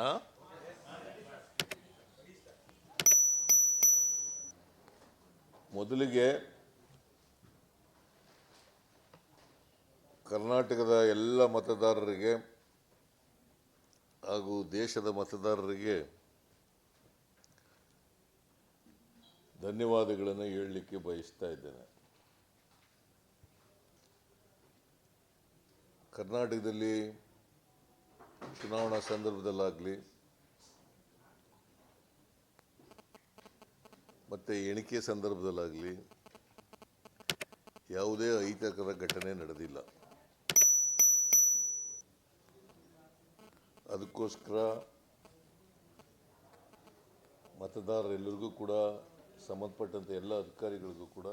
ಆ? ಮೊದಲಿಗೆ ಕರ್ನಾಟಕದ ಎಲ್ಲ ಮತದಾರರಿಗೆ ಹಾಗೂ ದೇಶದ ಮತದಾರರಿಗೆ ಧನ್ಯವಾದಗಳನ್ನು ಹೇಳಲಿಕ್ಕೆ ಬಯಸ್ತಾ ಇದ್ದೇನೆ ಕರ್ನಾಟಕದಲ್ಲಿ ಚುನಾವಣಾ ಸಂದರ್ಭದಲ್ಲಾಗಲಿ, ಮತ್ತು ಎಣಿಕೆ ಸಂದರ್ಭದಲ್ಲಾಗಲಿ ಯಾವುದೇ ಅಹಿತಕರ ಘಟನೆ ನಡೆದಿಲ್ಲ. ಅದಕ್ಕೋಸ್ಕರ ಮತದಾರರೆಲ್ಲರಿಗೂ ಕೂಡ ಸಂಬಂಧಪಟ್ಟಂಥ ಎಲ್ಲ ಅಧಿಕಾರಿಗಳಿಗೂ ಕೂಡ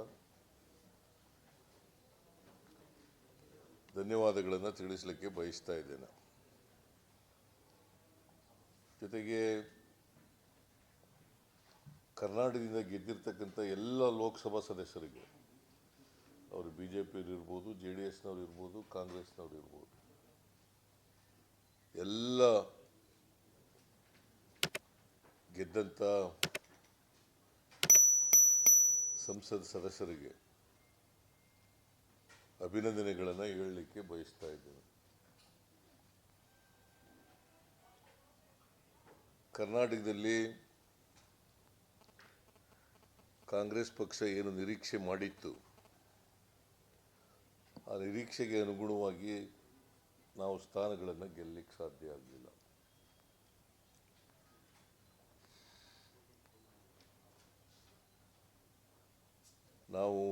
ಧನ್ಯವಾದಗಳನ್ನು ತಿಳಿಸಲಿಕ್ಕೆ ಬಯಸ್ತಾ ಇದ್ದೇನೆ. ಜೊತೆಗೆ ಕರ್ನಾಟಕದಿಂದ ಗೆದ್ದಿರ್ತಕ್ಕಂಥ ಎಲ್ಲ ಲೋಕಸಭಾ ಸದಸ್ಯರಿಗೆ, ಅವರು ಬಿ ಜೆ ಪಿಯವ್ರು ಇರ್ಬೋದು, ಜೆ ಡಿ ಎಸ್ನವ್ರು ಇರ್ಬೋದು, ಕಾಂಗ್ರೆಸ್ನವ್ರು ಇರ್ಬೋದು, ಎಲ್ಲ ಗೆದ್ದಂಥ ಸಂಸತ್ ಸದಸ್ಯರಿಗೆ ಅಭಿನಂದನೆಗಳನ್ನು ಹೇಳಲಿಕ್ಕೆ ಬಯಸ್ತಾ ಇದ್ದೇನೆ. ಕರ್ನಾಟಕದಲ್ಲಿ ಕಾಂಗ್ರೆಸ್ ಪಕ್ಷ ಏನು ನಿರೀಕ್ಷೆ ಮಾಡಿತ್ತು, ಆ ನಿರೀಕ್ಷೆಗೆ ಅನುಗುಣವಾಗಿ ನಾವು ಸ್ಥಾನಗಳನ್ನು ಗೆಲ್ಲಕ್ಕೆ ಸಾಧ್ಯ ಆಗಲಿಲ್ಲ. ನಾವು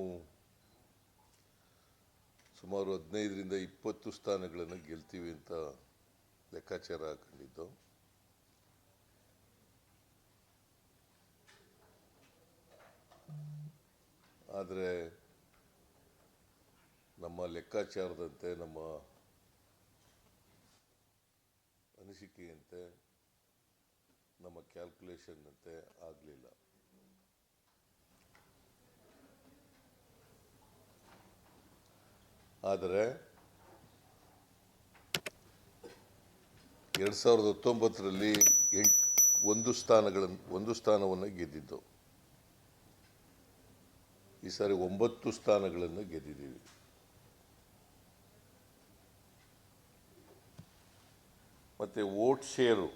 ಸುಮಾರು ಹದಿನೈದರಿಂದ ಇಪ್ಪತ್ತು ಸ್ಥಾನಗಳನ್ನು ಗೆಲ್ತೀವಿ ಅಂತ ಲೆಕ್ಕಾಚಾರ ಹಾಕೊಂಡಿದ್ದು. ಆದರೆ ನಮ್ಮ ಲೆಕ್ಕಾಚಾರದಂತೆ, ನಮ್ಮ ಅನಿಸಿಕೆಯಂತೆ, ನಮ್ಮ ಕ್ಯಾಲ್ಕುಲೇಷನ್ನಂತೆ ಆಗಲಿಲ್ಲ. ಆದರೆ ಎರಡು ಸಾವಿರದ ಹತ್ತೊಂಬತ್ತರಲ್ಲಿ ಎಂಟು, ಒಂದು ಸ್ಥಾನಗಳನ್ನು ಒಂದು ಸ್ಥಾನವನ್ನು ಗೆದ್ದಿದ್ದು. ಈ ಸಾರಿ ಒಂಬತ್ತು ಸ್ಥಾನಗಳನ್ನು ಗೆದ್ದಿದ್ದೀವಿ. ಮತ್ತು ವೋಟ್ ಶೇರು.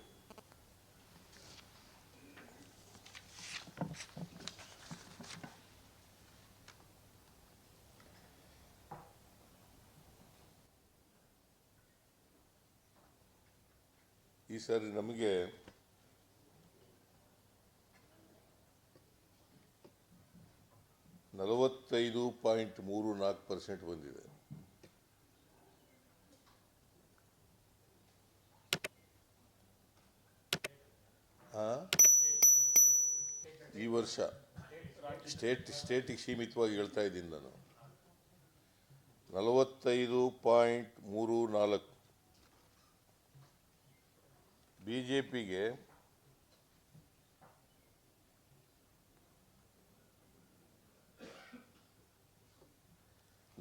ಈ ಸಾರಿ ನಮಗೆ ನಲವತ್ತೈದು ಪಾಯಿಂಟ್ ಮೂರು ನಾಲ್ಕು ಪರ್ಸೆಂಟ್ ಬಂದಿದೆ? ಈ ವರ್ಷ ಸ್ಟೇಟ್, ಸ್ಟೇಟಿಗೆ ಸೀಮಿತವಾಗಿ ಹೇಳ್ತಾ ಇದ್ದೀನಿ ನಾನು. ನಲವತ್ತೈದು ಪಾಯಿಂಟ್ ಮೂರು ನಾಲ್ಕು. ಬಿ ಜೆ ಪಿಗೆ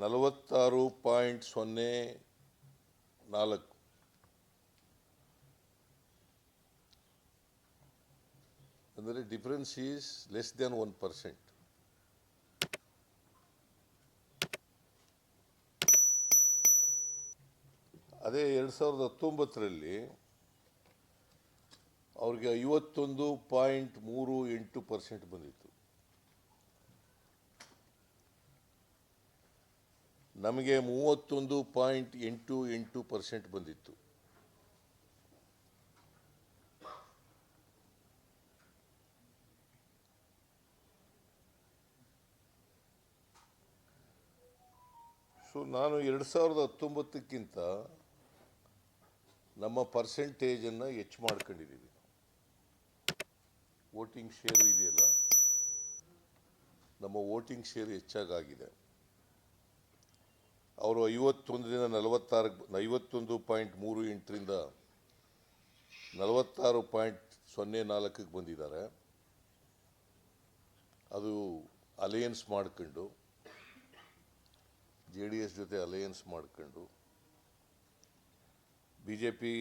ನಲವತ್ತಾರು ಪಾಯಿಂಟ್ ಸೊನ್ನೆ ನಾಲ್ಕು. ಅಂದರೆ difference is less than one percent ಅದೇ ಎರಡು ಸಾವಿರದ ಹತ್ತೊಂಬತ್ತರಲ್ಲಿ ಅವ್ರಿಗೆ ಐವತ್ತೊಂದು ಪಾಯಿಂಟ್ ಮೂರು ಎಂಟು ಪರ್ಸೆಂಟ್ ಬಂದಿತ್ತು. ನಮಗೆ ಮೂವತ್ತೊಂದು ಪಾಯಿಂಟ್ ಎಂಟು ಎಂಟು ಪರ್ಸೆಂಟ್ ಬಂದಿತ್ತು. ಸೊ ನಾನು ಎರಡು ಸಾವಿರದ ಹತ್ತೊಂಬತ್ತಕ್ಕಿಂತ ನಮ್ಮ ಪರ್ಸೆಂಟೇಜನ್ನು ಹೆಚ್ಚು ಮಾಡ್ಕೊಂಡಿದ್ದೀವಿ ವೋಟಿಂಗ್ ಶೇರ್ ಇದೆಯಲ್ಲ? ನಮ್ಮ ವೋಟಿಂಗ್ ಶೇರ್ ಹೆಚ್ಚಾಗಿದೆ ಅವರು ಐವತ್ತೊಂದರಿಂದ ನಲವತ್ತಾರು ಐವತ್ತೊಂದು ಪಾಯಿಂಟ್ ಮೂರು ಎಂಟರಿಂದ ನಲವತ್ತಾರು ಪಾಯಿಂಟ್ ಸೊನ್ನೆ ನಾಲ್ಕಕ್ಕೆ ಬಂದಿದ್ದಾರೆ. ಅದು ಅಲಯನ್ಸ್ ಮಾಡ್ಕೊಂಡು, ಜೆ ಡಿ ಎಸ್ ಜೊತೆ ಅಲಯನ್ಸ್ ಮಾಡ್ಕೊಂಡು, ಬಿ ಜೆ ಪಿ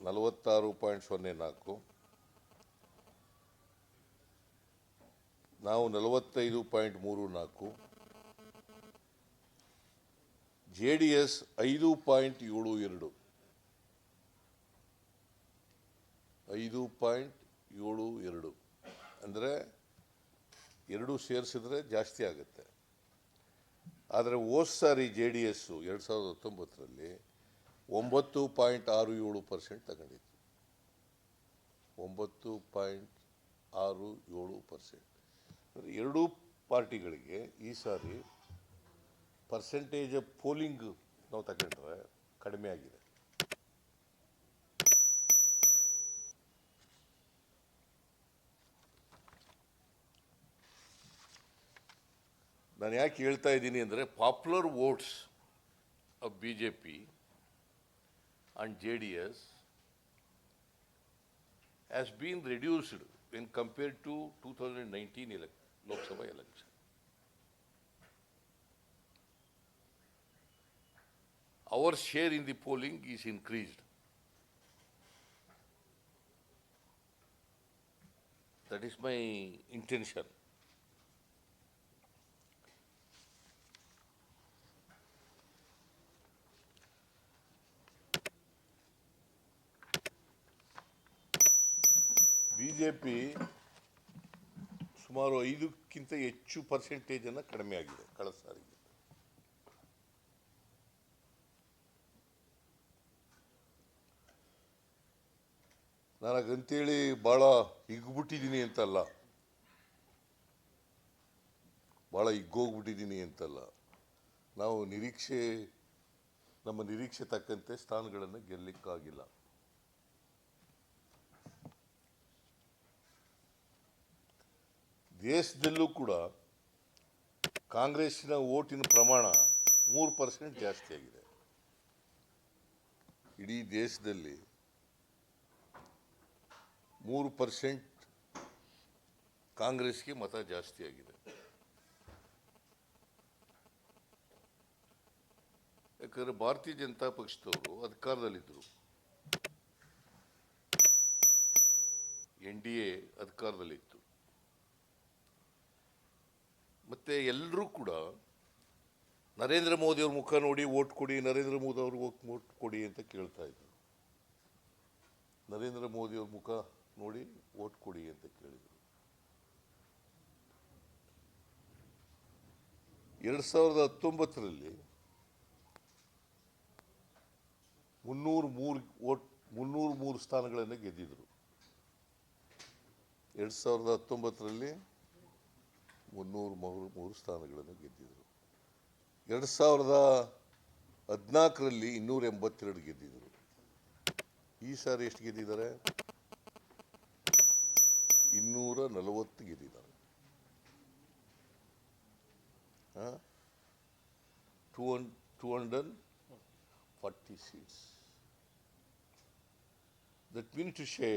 ನಲವತ್ತಾರು ಪಾಯಿಂಟ್ ಸೊನ್ನೆ ನಾಲ್ಕು, ನಾವು ನಲವತ್ತೈದು ಪಾಯಿಂಟ್ ಮೂರು ನಾಲ್ಕು ಜೆ ಡಿ ಎಸ್ ಐದು ಪಾಯಿಂಟ್ ಏಳು ಎರಡು. ಐದು ಪಾಯಿಂಟ್ ಏಳು ಎರಡು. ಅಂದರೆ ಎರಡು ಸೇರಿಸಿದ್ರೆ ಜಾಸ್ತಿ ಆಗುತ್ತೆ. ಆದರೆ ಹೋದ ಸಾರಿ ಜೆ ಡಿ ಎಸ್ಸು ಎರಡು ಸಾವಿರದ ಹತ್ತೊಂಬತ್ತರಲ್ಲಿ ಒಂಬತ್ತು ಪಾಯಿಂಟ್ ಆರು ಏಳು ಪರ್ಸೆಂಟ್ ತಗೊಂಡಿತ್ತು. ಒಂಬತ್ತು ಪಾಯಿಂಟ್ ಆರು ಏಳು ಪರ್ಸೆಂಟ್. ಎರಡೂ ಪಾರ್ಟಿಗಳಿಗೆ ಈ ಸಾರಿ ಪರ್ಸೆಂಟೇಜ್ ಪೋಲಿಂಗ್ ನಾವು ತಗೊಂಡ್ರೆ ಕಡಿಮೆ ಆಗಿದೆ. ನಾನು ಯಾಕೆ ಹೇಳ್ತಾ ಇದ್ದೀನಿ ಅಂದರೆ popular votes of B J P and J D S has been reduced in compared to two thousand nineteen Lok Sabha election our share in the polling is increased. That is my intention. BJP ಸುಮಾರು ಐದಕ್ಕಿಂತ ಹೆಚ್ಚು ಪರ್ಸೆಂಟೇಜನ್ನು ಕಡಿಮೆ ಆಗಿದೆ ಕಳೆದ ಸಾರಿಗೆ ನನಗಂತೇಳಿ ಭಾಳ ಹಿಗ್ಬಿಟ್ಟಿದ್ದೀನಿ ಅಂತಲ್ಲ. ಭಾಳ ಹಿಗ್ಗೋಗ್ಬಿಟ್ಟಿದ್ದೀನಿ ಅಂತಲ್ಲ. ನಾವು ನಿರೀಕ್ಷೆ, ನಮ್ಮ ನಿರೀಕ್ಷೆ ತಕ್ಕಂತೆ ಸ್ಥಾನಗಳನ್ನು ಗೆಲ್ಲಕ್ಕಾಗಿಲ್ಲ. ದೇಶದಲ್ಲೂ ಕೂಡ ಕಾಂಗ್ರೆಸ್ಸಿನ ಓಟಿನ ಪ್ರಮಾಣ ಮೂರು ಪರ್ಸೆಂಟ್ ಜಾಸ್ತಿ ಆಗಿದೆ. ಇಡೀ ದೇಶದಲ್ಲಿ ಮೂರು ಪರ್ಸೆಂಟ್ ಕಾಂಗ್ರೆಸ್ಗೆ ಮತ ಜಾಸ್ತಿ ಆಗಿದೆ. ಯಾಕಂದ್ರೆ ಭಾರತೀಯ ಜನತಾ ಪಕ್ಷದವರು ಅಧಿಕಾರದಲ್ಲಿದ್ದರು. ಎನ್ ಡಿ ಎ ಅಧಿಕಾರದಲ್ಲಿತ್ತು. ಮತ್ತೆ ಎಲ್ಲರೂ ಕೂಡ ನರೇಂದ್ರ ಮೋದಿ ಅವ್ರ ಮುಖ ನೋಡಿ ಓಟ್ ಕೊಡಿ, ನರೇಂದ್ರ ಮೋದಿ ಅವ್ರಿಗೆ ಓಟ್ ಕೊಡಿ ಅಂತ ಕೇಳ್ತಾ ಇದ್ರು. ನರೇಂದ್ರ ಮೋದಿ ಅವ್ರ ಮುಖ ನೋಡಿ, ಓಟ್ ಕೊಡಿ ಅಂತ ಕೇಳಿದರು. ಎರಡು ಸಾವಿರದ ಹತ್ತೊಂಬತ್ತರಲ್ಲಿ ಮುನ್ನೂರು ಮೂರು ಓಟ್, ಮುನ್ನೂರು ಮೂರು ಸ್ಥಾನಗಳನ್ನು ಗೆದ್ದಿದ್ರು. ಎರಡು ಸಾವಿರದ ಹತ್ತೊಂಬತ್ತರಲ್ಲಿ ಮುನ್ನೂರು ಮೂರು ಮೂರು ಸ್ಥಾನಗಳನ್ನು ಗೆದ್ದಿದ್ರು. ಎರಡು ಸಾವಿರದ ಹದಿನಾಲ್ಕರಲ್ಲಿ ಇನ್ನೂರ ಎಂಬತ್ತೆರಡು ಗೆದ್ದಿದ್ರು. ಈ ಸಾರಿ ಎಷ್ಟು ಗೆದ್ದಿದ್ದಾರೆ? ಇನ್ನೂರ ನಲವತ್ತು ಗೆದ್ದಿದ್ದಾರೆ two hund two hundred forty seats that mean to ಶೇ